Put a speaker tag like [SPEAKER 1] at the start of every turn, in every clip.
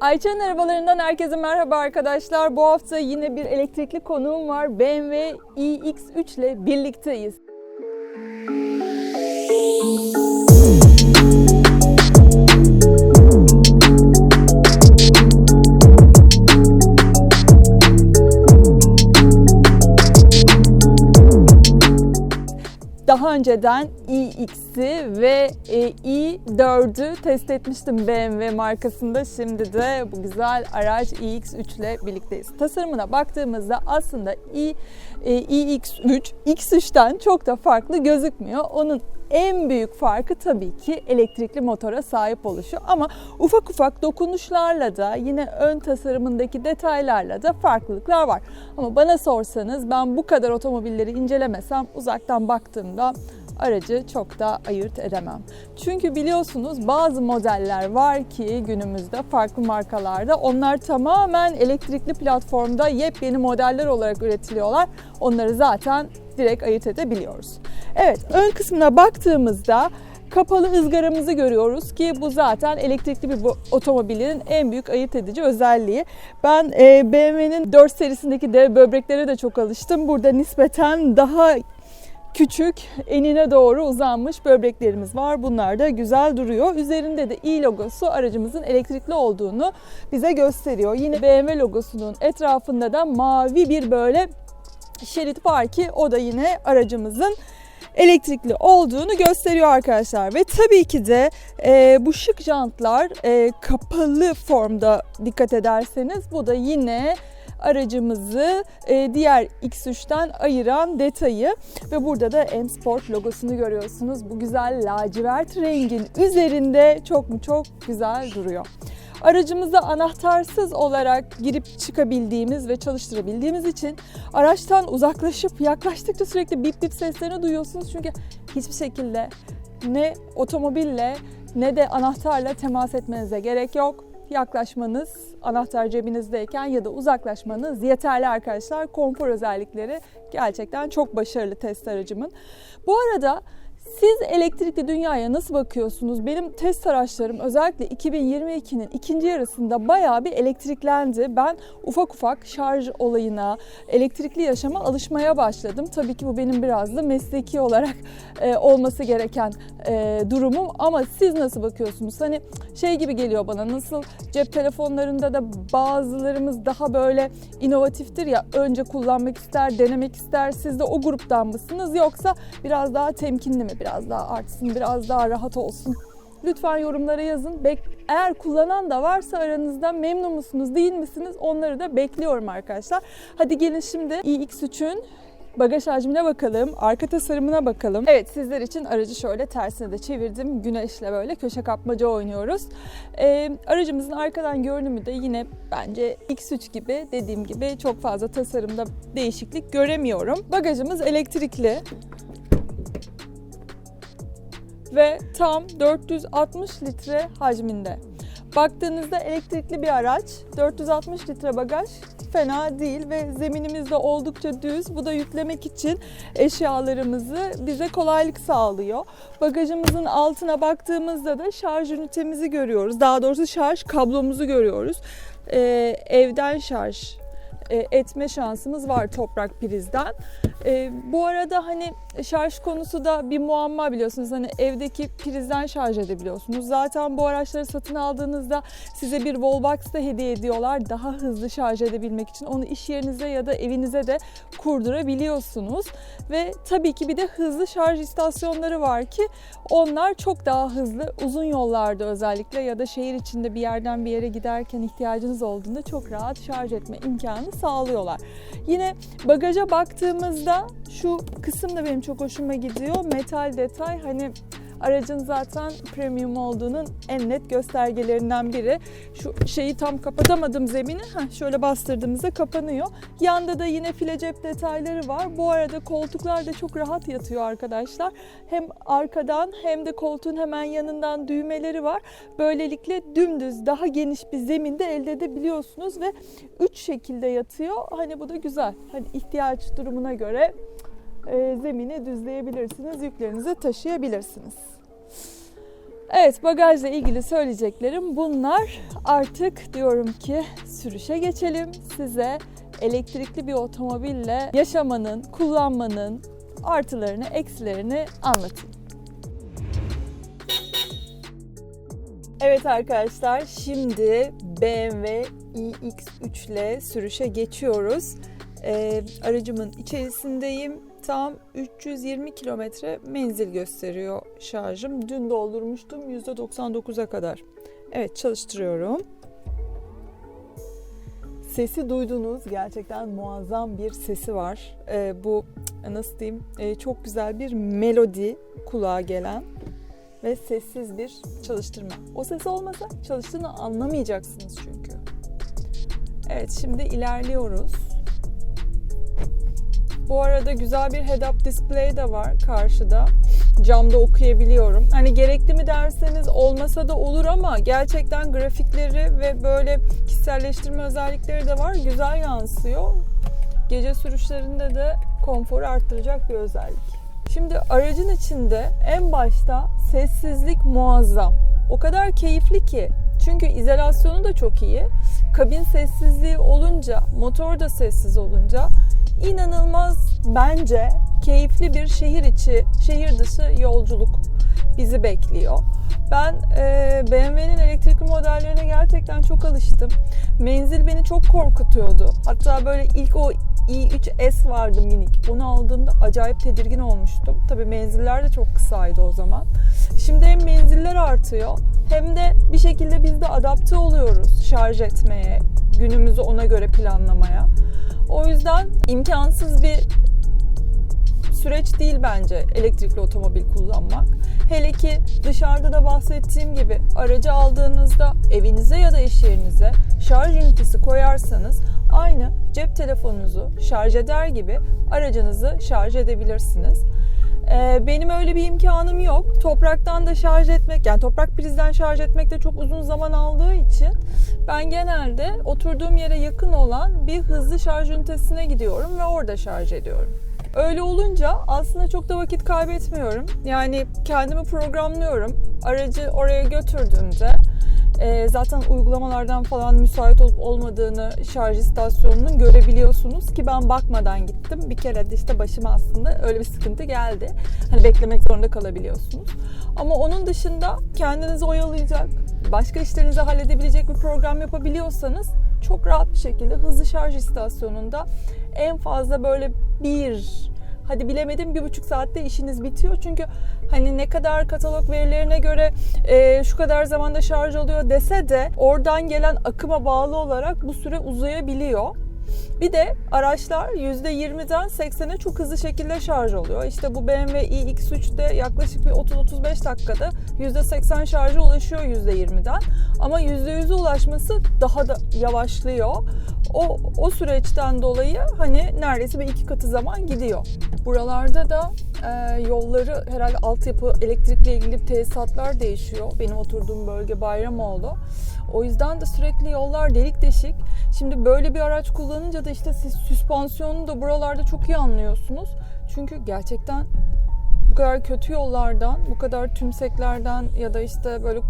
[SPEAKER 1] Ayça'nın arabalarından herkese merhaba arkadaşlar. Bu hafta yine bir elektrikli konuğum var. BMW iX3 ile birlikteyiz. Daha önceden iX'i ve e, i4'ü test etmiştim BMW markasında. Şimdi de bu güzel araç iX3 ile birlikteyiz. Tasarımına baktığımızda aslında i, e, iX3 X3'ten çok da farklı gözükmüyor. Onun en büyük farkı tabii ki elektrikli motora sahip oluşu ama ufak ufak dokunuşlarla da yine ön tasarımındaki detaylarla da farklılıklar var. Ama bana sorsanız ben bu kadar otomobilleri incelemesem uzaktan baktığımda aracı çok da ayırt edemem. Çünkü biliyorsunuz bazı modeller var ki günümüzde farklı markalarda onlar tamamen elektrikli platformda yepyeni modeller olarak üretiliyorlar. Onları zaten direkt ayırt edebiliyoruz. Evet ön kısmına baktığımızda kapalı ızgaramızı görüyoruz ki bu zaten elektrikli bir otomobilin en büyük ayırt edici özelliği. Ben e, BMW'nin 4 serisindeki dev böbreklere de çok alıştım. Burada nispeten daha küçük enine doğru uzanmış böbreklerimiz var. Bunlar da güzel duruyor. Üzerinde de i logosu aracımızın elektrikli olduğunu bize gösteriyor. Yine BMW logosunun etrafında da mavi bir böyle şerit var ki o da yine aracımızın elektrikli olduğunu gösteriyor arkadaşlar. Ve tabii ki de e, bu şık jantlar e, kapalı formda dikkat ederseniz bu da yine aracımızı e, diğer X3'ten ayıran detayı ve burada da M Sport logosunu görüyorsunuz. Bu güzel lacivert rengin üzerinde çok mu çok güzel duruyor. Aracımıza anahtarsız olarak girip çıkabildiğimiz ve çalıştırabildiğimiz için araçtan uzaklaşıp yaklaştıkça sürekli bip bip seslerini duyuyorsunuz. Çünkü hiçbir şekilde ne otomobille ne de anahtarla temas etmenize gerek yok yaklaşmanız anahtar cebinizdeyken ya da uzaklaşmanız yeterli arkadaşlar. Konfor özellikleri gerçekten çok başarılı test aracımın. Bu arada siz elektrikli dünyaya nasıl bakıyorsunuz? Benim test araçlarım özellikle 2022'nin ikinci yarısında bayağı bir elektriklendi. Ben ufak ufak şarj olayına, elektrikli yaşama alışmaya başladım. Tabii ki bu benim biraz da mesleki olarak e, olması gereken e, durumum. Ama siz nasıl bakıyorsunuz? Hani şey gibi geliyor bana nasıl cep telefonlarında da bazılarımız daha böyle inovatiftir ya önce kullanmak ister, denemek ister. Siz de o gruptan mısınız yoksa biraz daha temkinli mi? Biraz daha artsın, biraz daha rahat olsun. Lütfen yorumlara yazın. Bek Eğer kullanan da varsa aranızda memnun musunuz, değil misiniz? Onları da bekliyorum arkadaşlar. Hadi gelin şimdi iX3'ün bagaj hacmine bakalım, arka tasarımına bakalım. Evet sizler için aracı şöyle tersine de çevirdim. Güneşle böyle köşe kapmaca oynuyoruz. Ee, aracımızın arkadan görünümü de yine bence X3 gibi dediğim gibi çok fazla tasarımda değişiklik göremiyorum. Bagajımız elektrikli ve tam 460 litre hacminde. Baktığınızda elektrikli bir araç, 460 litre bagaj fena değil ve zeminimiz de oldukça düz. Bu da yüklemek için eşyalarımızı bize kolaylık sağlıyor. Bagajımızın altına baktığımızda da şarj ünitemizi görüyoruz. Daha doğrusu şarj kablomuzu görüyoruz. Ee, evden şarj e, etme şansımız var toprak prizden. E, bu arada hani şarj konusu da bir muamma biliyorsunuz. Hani evdeki prizden şarj edebiliyorsunuz. Zaten bu araçları satın aldığınızda size bir wallbox da hediye ediyorlar. Daha hızlı şarj edebilmek için onu iş yerinize ya da evinize de kurdurabiliyorsunuz. Ve tabii ki bir de hızlı şarj istasyonları var ki onlar çok daha hızlı uzun yollarda özellikle ya da şehir içinde bir yerden bir yere giderken ihtiyacınız olduğunda çok rahat şarj etme imkanı sağlıyorlar. Yine bagaja baktığımızda şu kısım da benim çok hoşuma gidiyor. Metal detay hani aracın zaten premium olduğunun en net göstergelerinden biri. Şu şeyi tam kapatamadım zemini. Heh, şöyle bastırdığımızda kapanıyor. Yanda da yine file cep detayları var. Bu arada koltuklar da çok rahat yatıyor arkadaşlar. Hem arkadan hem de koltuğun hemen yanından düğmeleri var. Böylelikle dümdüz daha geniş bir zeminde elde edebiliyorsunuz ve üç şekilde yatıyor. Hani bu da güzel. Hani ihtiyaç durumuna göre e, zemini düzleyebilirsiniz, yüklerinizi taşıyabilirsiniz. Evet bagajla ilgili söyleyeceklerim bunlar. Artık diyorum ki sürüşe geçelim. Size elektrikli bir otomobille yaşamanın, kullanmanın artılarını, eksilerini anlatayım. Evet arkadaşlar şimdi BMW iX3 ile sürüşe geçiyoruz. Ee, aracımın içerisindeyim. Tam 320 kilometre menzil gösteriyor şarjım. Dün doldurmuştum %99'a kadar. Evet çalıştırıyorum. Sesi duydunuz. Gerçekten muazzam bir sesi var. Ee, bu nasıl diyeyim ee, çok güzel bir melodi kulağa gelen ve sessiz bir çalıştırma. O ses olmasa çalıştığını anlamayacaksınız çünkü. Evet şimdi ilerliyoruz. Bu arada güzel bir head-up display de var karşıda. Camda okuyabiliyorum. Hani gerekli mi derseniz olmasa da olur ama gerçekten grafikleri ve böyle kişiselleştirme özellikleri de var. Güzel yansıyor. Gece sürüşlerinde de konforu arttıracak bir özellik. Şimdi aracın içinde en başta sessizlik muazzam. O kadar keyifli ki. Çünkü izolasyonu da çok iyi. Kabin sessizliği olunca, motor da sessiz olunca inanılmaz bence keyifli bir şehir içi, şehir dışı yolculuk bizi bekliyor. Ben e, BMW'nin elektrikli modellerine gerçekten çok alıştım. Menzil beni çok korkutuyordu. Hatta böyle ilk o i3S vardı minik. Onu aldığımda acayip tedirgin olmuştum. Tabii menziller de çok kısaydı o zaman. Şimdi hem menziller artıyor hem de bir şekilde biz de adapte oluyoruz şarj etmeye, günümüzü ona göre planlamaya. O yüzden imkansız bir süreç değil bence elektrikli otomobil kullanmak. Hele ki dışarıda da bahsettiğim gibi aracı aldığınızda evinize ya da iş yerinize şarj ünitesi koyarsanız aynı cep telefonunuzu şarj eder gibi aracınızı şarj edebilirsiniz. Ee, benim öyle bir imkanım yok. Topraktan da şarj etmek, yani toprak prizden şarj etmek de çok uzun zaman aldığı için ben genelde oturduğum yere yakın olan bir hızlı şarj ünitesine gidiyorum ve orada şarj ediyorum. Öyle olunca aslında çok da vakit kaybetmiyorum. Yani kendimi programlıyorum. Aracı oraya götürdüğümde e, zaten uygulamalardan falan müsait olup olmadığını şarj istasyonunun görebiliyorsunuz ki ben bakmadan gittim. Bir kere de işte başıma aslında öyle bir sıkıntı geldi. Hani beklemek zorunda kalabiliyorsunuz. Ama onun dışında kendinizi oyalayacak, başka işlerinizi halledebilecek bir program yapabiliyorsanız çok rahat bir şekilde hızlı şarj istasyonunda en fazla böyle bir hadi bilemedim bir buçuk saatte işiniz bitiyor. Çünkü hani ne kadar katalog verilerine göre e, şu kadar zamanda şarj oluyor dese de oradan gelen akıma bağlı olarak bu süre uzayabiliyor. Bir de araçlar %20'den 80'e çok hızlı şekilde şarj oluyor. İşte bu BMW iX3'te yaklaşık bir 30-35 dakikada %80 şarja ulaşıyor %20'den. Ama %100'e ulaşması daha da yavaşlıyor. O, o süreçten dolayı hani neredeyse bir iki katı zaman gidiyor. Buralarda da e, yolları herhalde altyapı elektrikle ilgili tesisatlar değişiyor. Benim oturduğum bölge Bayramoğlu. O yüzden de sürekli yollar delik deşik. Şimdi böyle bir araç kullanınca da işte siz süspansiyonu da buralarda çok iyi anlıyorsunuz. Çünkü gerçekten bu kadar kötü yollardan, bu kadar tümseklerden ya da işte böyle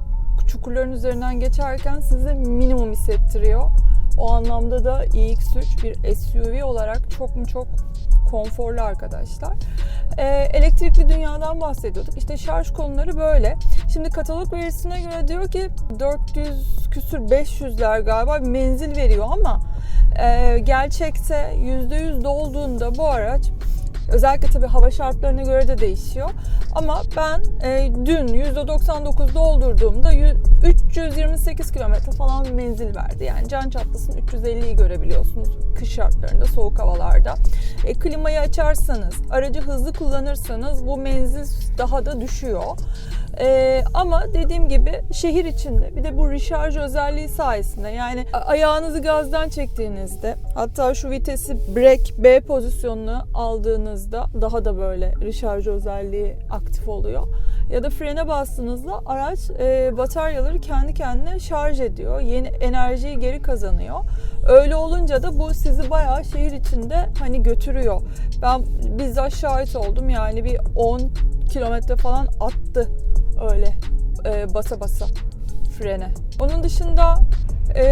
[SPEAKER 1] çukurların üzerinden geçerken size minimum hissettiriyor. O anlamda da iX3 bir SUV olarak çok mu çok konforlu arkadaşlar. Ee, elektrikli dünyadan bahsediyorduk. İşte şarj konuları böyle. Şimdi katalog verisine göre diyor ki 400 küsür 500'ler galiba bir menzil veriyor ama e, gerçekte %100 dolduğunda bu araç Özellikle tabii hava şartlarına göre de değişiyor. Ama ben e, dün %99 doldurduğumda 328 kilometre falan bir menzil verdi. Yani can çatlasın 350'yi görebiliyorsunuz kış şartlarında, soğuk havalarda. E, klimayı açarsanız, aracı hızlı kullanırsanız bu menzil daha da düşüyor. Ee, ama dediğim gibi şehir içinde bir de bu recharge özelliği sayesinde yani ayağınızı gazdan çektiğinizde hatta şu vitesi brake B pozisyonunu aldığınızda daha da böyle recharge özelliği aktif oluyor. Ya da frene bastığınızda araç e, bataryaları kendi kendine şarj ediyor. Yeni enerjiyi geri kazanıyor. Öyle olunca da bu sizi bayağı şehir içinde hani götürüyor. Ben bizzat şahit oldum yani bir 10 kilometre falan attı öyle e, basa basa frene. Onun dışında e,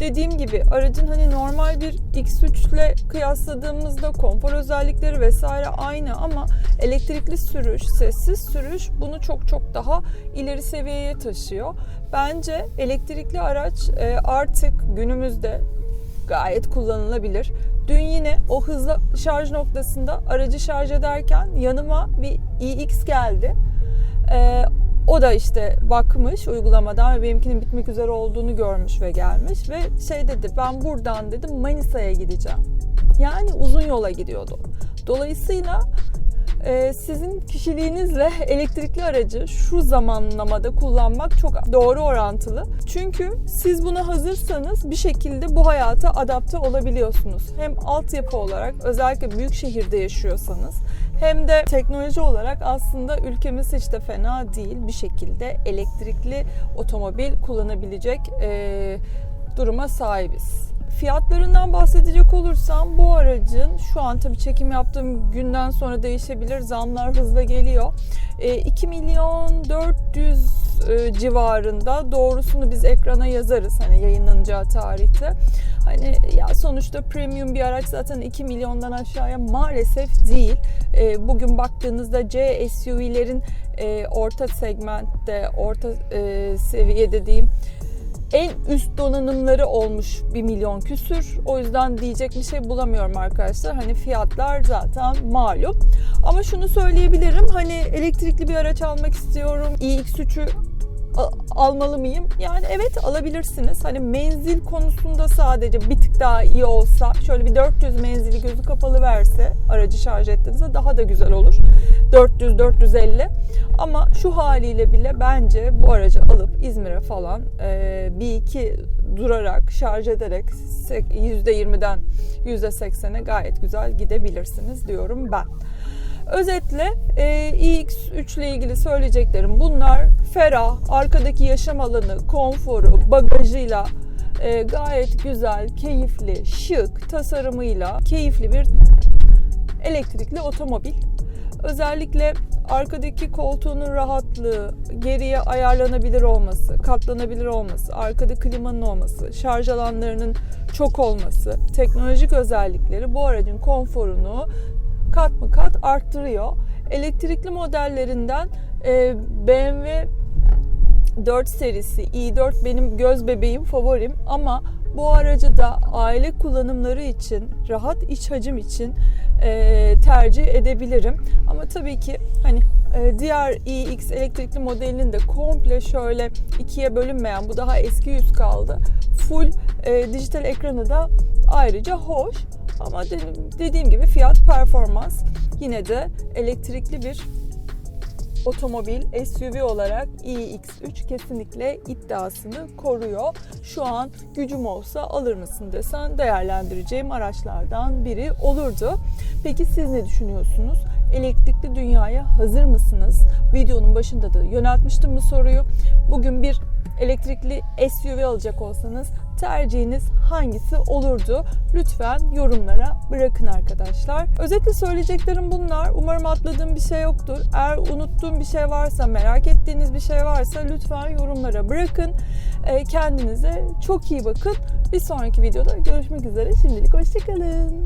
[SPEAKER 1] dediğim gibi aracın hani normal bir X3 ile kıyasladığımızda konfor özellikleri vesaire aynı ama elektrikli sürüş, sessiz sürüş bunu çok çok daha ileri seviyeye taşıyor. Bence elektrikli araç e, artık günümüzde gayet kullanılabilir. Dün yine o hızlı şarj noktasında aracı şarj ederken yanıma bir iX geldi. Ee, o da işte bakmış uygulamadan ve benimkinin bitmek üzere olduğunu görmüş ve gelmiş ve şey dedi ben buradan dedim Manisa'ya gideceğim. Yani uzun yola gidiyordu. Dolayısıyla e, sizin kişiliğinizle elektrikli aracı şu zamanlamada kullanmak çok doğru orantılı. Çünkü siz buna hazırsanız bir şekilde bu hayata adapte olabiliyorsunuz. Hem altyapı olarak özellikle büyük şehirde yaşıyorsanız hem de teknoloji olarak aslında ülkemiz hiç de fena değil bir şekilde elektrikli otomobil kullanabilecek e, duruma sahibiz. Fiyatlarından bahsedecek olursam bu aracın şu an tabii çekim yaptığım günden sonra değişebilir. Zamlar hızla geliyor. E, 2 milyon 400 e, civarında doğrusunu biz ekrana yazarız hani yayınlanacağı tarihte. Hani ya sonuçta premium bir araç zaten 2 milyondan aşağıya maalesef değil. E, bugün baktığınızda C SUV'lerin e, orta segmentte, orta e, seviyede diyeyim en üst donanımları olmuş 1 milyon küsür. O yüzden diyecek bir şey bulamıyorum arkadaşlar. Hani fiyatlar zaten malum. Ama şunu söyleyebilirim. Hani elektrikli bir araç almak istiyorum. iX3'ü almalı mıyım? Yani evet alabilirsiniz. Hani menzil konusunda sadece bir tık daha iyi olsa şöyle bir 400 menzili gözü kapalı verse aracı şarj ettiğinizde daha da güzel olur. 400-450 ama şu haliyle bile bence bu aracı alıp İzmir'e falan e, bir iki durarak şarj ederek %20'den %80'e gayet güzel gidebilirsiniz diyorum ben. Özetle e, iX3 ile ilgili söyleyeceklerim bunlar. Ferah, arkadaki yaşam alanı, konforu, bagajıyla e, gayet güzel, keyifli, şık tasarımıyla keyifli bir elektrikli otomobil. Özellikle arkadaki koltuğunun rahatlığı, geriye ayarlanabilir olması, katlanabilir olması, arkada klimanın olması, şarj alanlarının çok olması, teknolojik özellikleri bu aracın konforunu kat mı kat arttırıyor. Elektrikli modellerinden e, BMW 4 serisi i4 benim göz bebeğim favorim ama bu aracı da aile kullanımları için, rahat iç hacim için e, tercih edebilirim. Ama tabii ki hani e, diğer iX elektrikli modelinin de komple şöyle ikiye bölünmeyen, bu daha eski yüz kaldı. Full e, dijital ekranı da ayrıca hoş. Ama dediğim gibi fiyat performans yine de elektrikli bir otomobil SUV olarak iX3 kesinlikle iddiasını koruyor. Şu an gücüm olsa alır mısın desen değerlendireceğim araçlardan biri olurdu. Peki siz ne düşünüyorsunuz? Elektrikli dünyaya hazır mısınız? Videonun başında da yöneltmiştim bu soruyu. Bugün bir elektrikli SUV alacak olsanız tercihiniz hangisi olurdu? Lütfen yorumlara bırakın arkadaşlar. Özetle söyleyeceklerim bunlar. Umarım atladığım bir şey yoktur. Eğer unuttuğum bir şey varsa, merak ettiğiniz bir şey varsa lütfen yorumlara bırakın. Ee, kendinize çok iyi bakın. Bir sonraki videoda görüşmek üzere. Şimdilik hoşçakalın.